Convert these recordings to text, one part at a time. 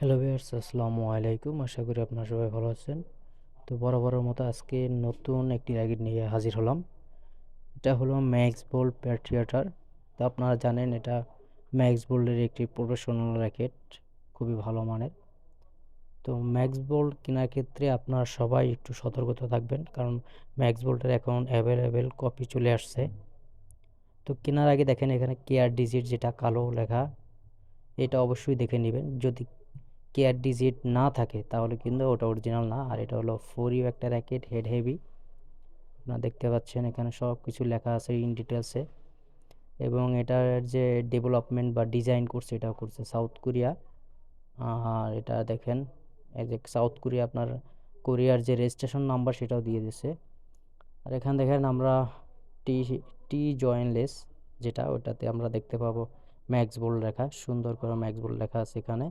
Hello viewers আসসালামু আলাইকুম। আশা করি আপনারা সবাই ভালো আছেন। তো বরাবরের মতো আজকে নতুন একটি র্যাকেট নিয়ে হাজির হলাম। এটা হলো ম্যাক্স বোল্ড প্যাট্রিয়াটার। তো আপনারা জানেন এটা ম্যাক্স বোল্ডের একটি প্রফেশনাল র্যাকেট, খুবই ভালো মানের। তো ম্যাক্স বোল্ড কেনার ক্ষেত্রে আপনারা সবাই একটু সতর্কতা থাকবেন, কারণ ম্যাক্স বোল্ডের এখন অ্যাভেলেবেল কপি চলে আসছে। তো কেনার আগে দেখেন এখানে কেয়ার ডিজিট যেটা কালো লেখা, এটা অবশ্যই দেখে নেবেন। যদি কেয়ার ডিজিট না থাকে, তাহলে কিন্তু ওটা অরিজিনাল না। আর এটা হলো ফোর ইউ একটা র্যাকেট হেড হেভি আপনারা দেখতে পাচ্ছেন এখানে সব কিছু লেখা আছে ইন ডিটেলসে এবং এটার যে ডেভেলপমেন্ট বা ডিজাইন করছে, এটাও করছে সাউথ কোরিয়া আর এটা দেখেন, এই যে সাউথ কোরিয়া আপনার কোরিয়ার যে রেজিস্ট্রেশন নাম্বার সেটাও দিয়ে দিছে আর এখানে দেখেন আমরা টি টি জয়েনলেস যেটা ওটাতে আমরা দেখতে পাবো ম্যাক্স বোল্ড লেখা, সুন্দর করে ম্যাক্স বোল্ড লেখা আছে এখানে।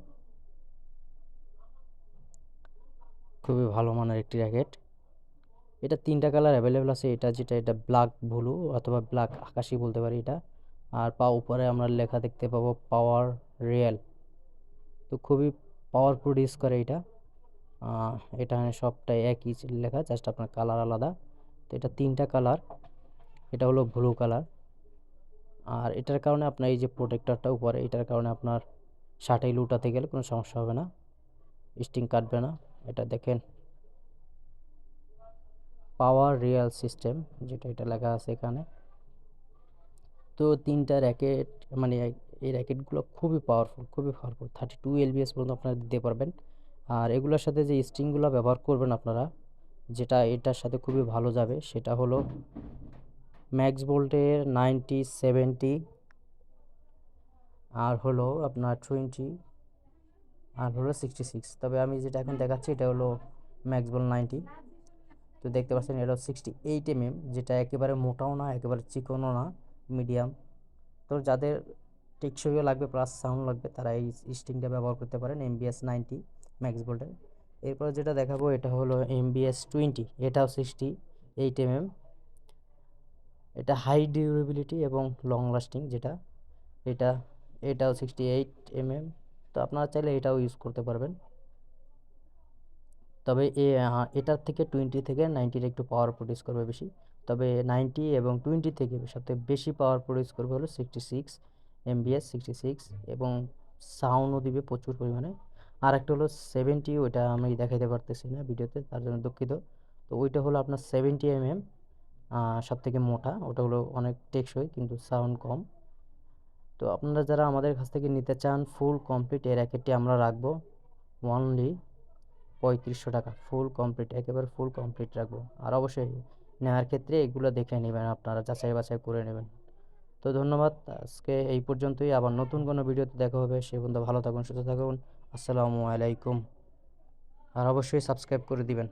খুবই ভালো মানের একটি র্যাকেট। এটা তিনটা কালার অ্যাভেলেবেল আছে। এটা যেটা, এটা ব্ল্যাক ব্লু অথবা ব্ল্যাক আকাশি বলতে পারি এটা। আর পা উপরে আমরা লেখা দেখতে পাবো পাওয়ার রিয়েল তো খুবই পাওয়ার প্রডিউস করে এটা। এটা সবটাই একই লেখা জাস্ট আপনার কালার আলাদা। তো এটা তিনটা কালার এটা হলো ব্লু কালার আর এটার কারণে আপনার এই যে প্রোটেক্টরটা উপরে, এটার কারণে আপনার শার্টে লুটাতে গেলে কোনো সমস্যা হবে না। স্টিং কাটবে না। এটা দেখেন। পাওয়ার রিয়াল সিস্টেম, যেটা এটা লেখা আছে এখানে। তো তিনটা র্যাকেট মানে এই র্যাকেটগুলো খুবই পাওয়ারফুল খুবই পাওয়ারফুল থার্টি টু এলবিএস পর্যন্ত আপনারা দিতে পারবেন। আর এগুলোর সাথে যে স্ট্রিংগুলো ব্যবহার করবেন আপনারা, যেটা এটার সাথে খুবই ভালো যাবে, সেটা হলো ম্যাক্স বোল্টের নাইনটি সেভেন্টি আর হলো আপনার টোয়েন্টি আর হলো সিক্সটি সিক্স তবে আমি যেটা এখন দেখাচ্ছি, এটা হলো ম্যাক্স বল নাইনটি তো দেখতে পাচ্ছেন, এটা সিক্সটি এইট এম এম যেটা একেবারে মোটাও না, একেবারে চিকনও না মিডিয়াম তো যাদের টেকসইও লাগবে প্লাস সাউন্ড লাগবে, তারা এই স্টিংটা ব্যবহার করতে পারেন এম এমবিএস নাইনটি ম্যাক্স বোল্টের এরপর যেটা দেখাবো, এটা হলো এম এমবিএস টোয়েন্টি এটাও সিক্সটি এইট এম এম এটা হাই ডিউরেবিলিটি এবং লং লাস্টিং যেটা, এটা, এটাও সিক্সটি এইট এম এম তো আপনারা চাইলে এটাও ইউজ করতে পারবেন। তবে এ এটার থেকে টোয়েন্টি থেকে নাইনটির একটু পাওয়ার প্রডিউস করবে বেশি। তবে নাইনটি এবং টোয়েন্টি থেকে সবথেকে বেশি পাওয়ার প্রডিউস করবে হলো sixty six MBS sixty six এবং সাউন্ডও দিবে প্রচুর পরিমাণে। আর একটা হলো সেভেন্টি ওইটা আমি দেখাইতে পারতেছি না ভিডিওতে, তার জন্য দুঃখিত। তো ওইটা হলো আপনার সেভেন্টি এম এম সব থেকে মোটা, ওটা হলো অনেক টেকসই, কিন্তু সাউন্ড কম। তো আপনারা যারা আমাদের কাছ থেকে নিতে চান ফুল কমপ্লিট এই র্যাকেটটি আমরা রাখব। ওনলি পঁয়ত্রিশশো টাকা ফুল কমপ্লিট একেবারে ফুল কমপ্লিট রাখব। আর অবশ্যই নেওয়ার ক্ষেত্রে এগুলো দেখে নেবেন, আপনারা যাচাই বাছাই করে নেবেন। তো ধন্যবাদ, আজকে এই পর্যন্তই। আবার নতুন কোনো ভিডিওতে দেখা হবে। সে পর্যন্ত ভালো থাকুন, সুস্থ থাকুন। আসসালামু আলাইকুম। আর অবশ্যই সাবস্ক্রাইব করে দিবেন।